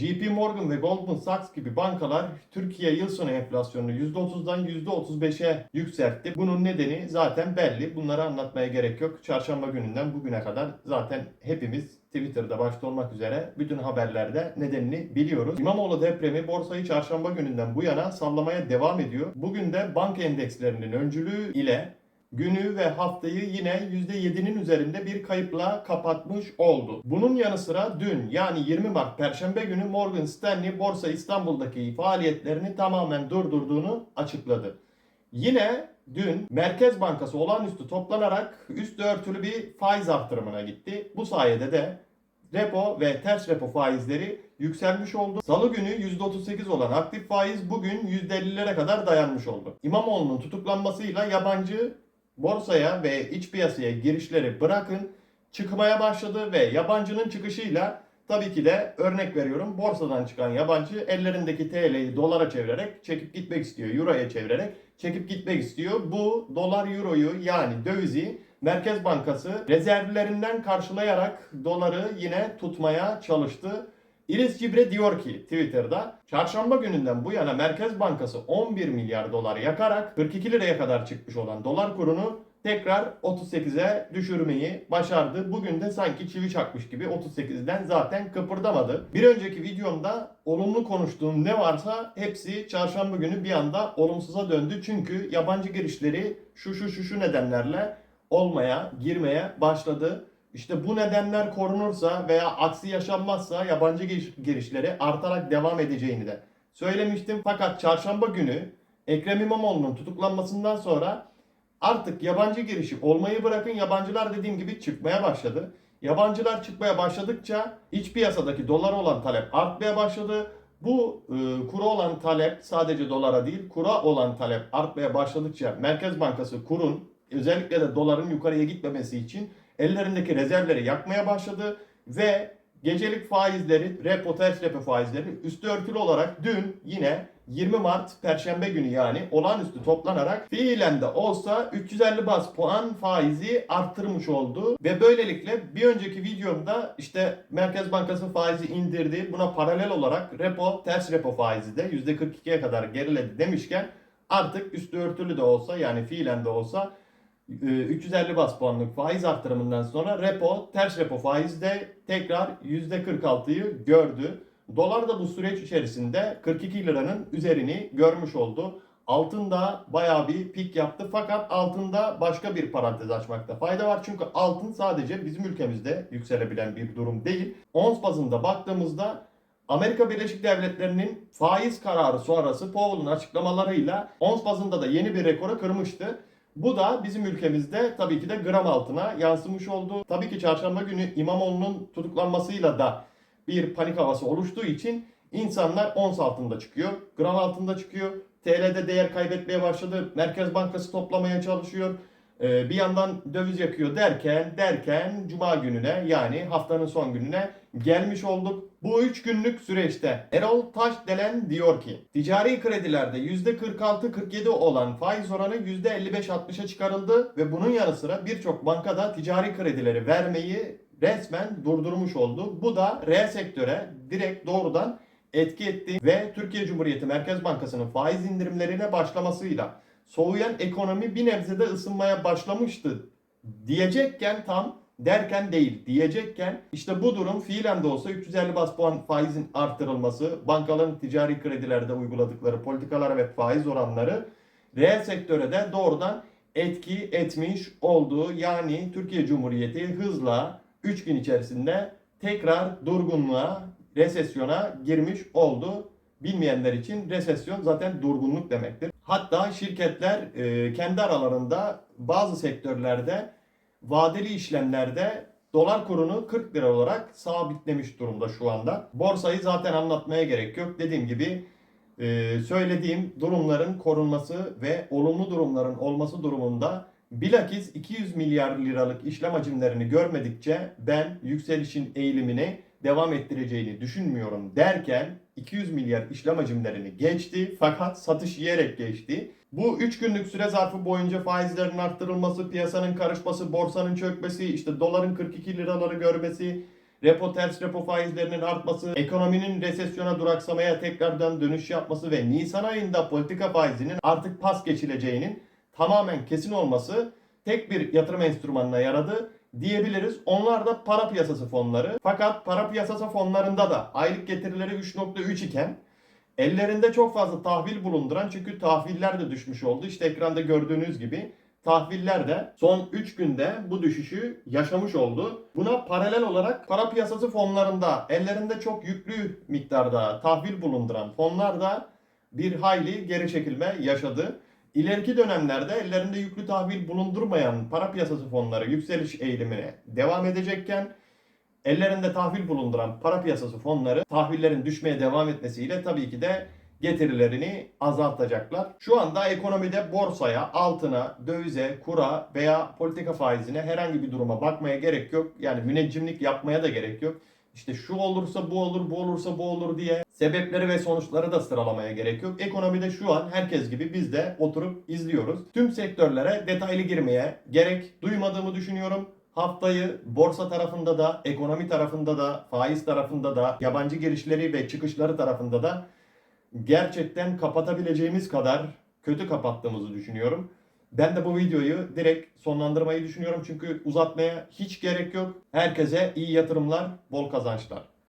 JP Morgan ve Goldman Sachs gibi bankalar Türkiye yıl sonu enflasyonunu %30'dan %35'e yükseltti. Bunun nedeni zaten belli. Bunları anlatmaya gerek yok. Çarşamba gününden bugüne kadar zaten hepimiz Twitter'da başta olmak üzere bütün haberlerde nedenini biliyoruz. İmamoğlu depremi borsayı çarşamba gününden bu yana sallamaya devam ediyor. Bugün de banka endekslerinin öncülüğü ile günü ve haftayı yine %7'nin üzerinde bir kayıpla kapatmış oldu. Bunun yanı sıra dün yani 20 Mart Perşembe günü Morgan Stanley Borsa İstanbul'daki faaliyetlerini tamamen durdurduğunu açıkladı. Yine dün Merkez Bankası olağanüstü toplanarak üstü örtülü bir faiz artırımına gitti. Bu sayede de repo ve ters repo faizleri yükselmiş oldu. Salı günü %38 olan aktif faiz bugün %50'lere kadar dayanmış oldu. İmamoğlu'nun tutuklanmasıyla yabancı borsaya ve iç piyasaya girişleri bırakın çıkmaya başladı ve yabancının çıkışıyla tabii ki de örnek veriyorum borsadan çıkan yabancı ellerindeki TL'yi dolara çevirerek çekip gitmek istiyor. Euro'ya çevirerek çekip gitmek istiyor. Bu dolar euroyu yani dövizi Merkez Bankası rezervlerinden karşılayarak doları yine tutmaya çalıştı. Iris Cibre diyor ki Twitter'da çarşamba gününden bu yana Merkez Bankası 11 milyar dolar yakarak 42 liraya kadar çıkmış olan dolar kurunu tekrar 38'e düşürmeyi başardı. Bugün de sanki çivi çakmış gibi 38'den zaten kıpırdamadı. Bir önceki videomda olumlu konuştuğum ne varsa hepsi çarşamba günü bir anda olumsuza döndü. Çünkü yabancı girişleri şu şu şu şu nedenlerle olmaya, girmeye başladı. İşte bu nedenler korunursa veya aksi yaşanmazsa yabancı giriş- girişleri artarak devam edeceğini de söylemiştim. Fakat çarşamba günü Ekrem İmamoğlu'nun tutuklanmasından sonra artık yabancı girişi olmayı bırakın yabancılar dediğim gibi çıkmaya başladı. Yabancılar çıkmaya başladıkça iç piyasadaki dolara olan talep artmaya başladı. Bu e, kura olan talep sadece dolara değil kura olan talep artmaya başladıkça Merkez Bankası kurun özellikle de doların yukarıya gitmemesi için ellerindeki rezervleri yakmaya başladı ve gecelik faizleri, repo ters repo faizleri üstü örtülü olarak dün yine 20 Mart Perşembe günü yani olağanüstü toplanarak fiilen de olsa 350 bas puan faizi arttırmış oldu. Ve böylelikle bir önceki videomda işte Merkez Bankası faizi indirdi. Buna paralel olarak repo ters repo faizi de %42'ye kadar geriledi demişken artık üstü örtülü de olsa yani fiilen de olsa 350 bas puanlık faiz artırımından sonra repo, ters repo faiz de tekrar %46'yı gördü. Dolar da bu süreç içerisinde 42 liranın üzerini görmüş oldu. Altın da bayağı bir pik yaptı fakat altında başka bir parantez açmakta fayda var. Çünkü altın sadece bizim ülkemizde yükselebilen bir durum değil. Ons bazında baktığımızda Amerika Birleşik Devletleri'nin faiz kararı sonrası Powell'ın açıklamalarıyla ons bazında da yeni bir rekoru kırmıştı. Bu da bizim ülkemizde tabii ki de gram altına yansımış oldu. Tabii ki çarşamba günü İmamoğlu'nun tutuklanmasıyla da bir panik havası oluştuğu için insanlar ons altında çıkıyor, gram altında çıkıyor. TL'de değer kaybetmeye başladı. Merkez Bankası toplamaya çalışıyor. Ee, bir yandan döviz yakıyor derken derken cuma gününe yani haftanın son gününe gelmiş olduk. Bu 3 günlük süreçte Erol Taşdelen diyor ki ticari kredilerde %46-47 olan faiz oranı %55-60'a çıkarıldı ve bunun yanı sıra birçok bankada ticari kredileri vermeyi resmen durdurmuş oldu. Bu da reel sektöre direkt doğrudan etki etti ve Türkiye Cumhuriyeti Merkez Bankası'nın faiz indirimlerine başlamasıyla soğuyan ekonomi bir nebzede ısınmaya başlamıştı diyecekken tam derken değil diyecekken işte bu durum fiilen de olsa 350 bas puan faizin arttırılması, bankaların ticari kredilerde uyguladıkları politikalar ve faiz oranları reel sektöre de doğrudan etki etmiş oldu. Yani Türkiye Cumhuriyeti hızla 3 gün içerisinde tekrar durgunluğa, resesyona girmiş oldu. Bilmeyenler için resesyon zaten durgunluk demektir. Hatta şirketler e, kendi aralarında bazı sektörlerde vadeli işlemlerde dolar kurunu 40 lira olarak sabitlemiş durumda şu anda. Borsayı zaten anlatmaya gerek yok. Dediğim gibi e, söylediğim durumların korunması ve olumlu durumların olması durumunda bilakis 200 milyar liralık işlem hacimlerini görmedikçe ben yükselişin eğilimini devam ettireceğini düşünmüyorum derken 200 milyar işlem hacimlerini geçti fakat satış yiyerek geçti. Bu 3 günlük süre zarfı boyunca faizlerin arttırılması, piyasanın karışması, borsanın çökmesi, işte doların 42 liraları görmesi, repo ters repo faizlerinin artması, ekonominin resesyona duraksamaya tekrardan dönüş yapması ve Nisan ayında politika faizinin artık pas geçileceğinin tamamen kesin olması tek bir yatırım enstrümanına yaradı diyebiliriz. Onlar da para piyasası fonları. Fakat para piyasası fonlarında da aylık getirileri 3.3 iken ellerinde çok fazla tahvil bulunduran çünkü tahviller de düşmüş oldu. İşte ekranda gördüğünüz gibi tahviller de son 3 günde bu düşüşü yaşamış oldu. Buna paralel olarak para piyasası fonlarında ellerinde çok yüklü miktarda tahvil bulunduran fonlar da bir hayli geri çekilme yaşadı. İleriki dönemlerde ellerinde yüklü tahvil bulundurmayan para piyasası fonları yükseliş eğilimine devam edecekken ellerinde tahvil bulunduran para piyasası fonları tahvillerin düşmeye devam etmesiyle tabii ki de getirilerini azaltacaklar. Şu anda ekonomide borsaya, altına, dövize, kura veya politika faizine herhangi bir duruma bakmaya gerek yok. Yani müneccimlik yapmaya da gerek yok. İşte şu olursa bu olur, bu olursa bu olur diye sebepleri ve sonuçları da sıralamaya gerek yok. Ekonomide şu an herkes gibi biz de oturup izliyoruz. Tüm sektörlere detaylı girmeye gerek duymadığımı düşünüyorum. Haftayı borsa tarafında da, ekonomi tarafında da, faiz tarafında da, yabancı girişleri ve çıkışları tarafında da gerçekten kapatabileceğimiz kadar kötü kapattığımızı düşünüyorum. Ben de bu videoyu direkt sonlandırmayı düşünüyorum çünkü uzatmaya hiç gerek yok. Herkese iyi yatırımlar, bol kazançlar.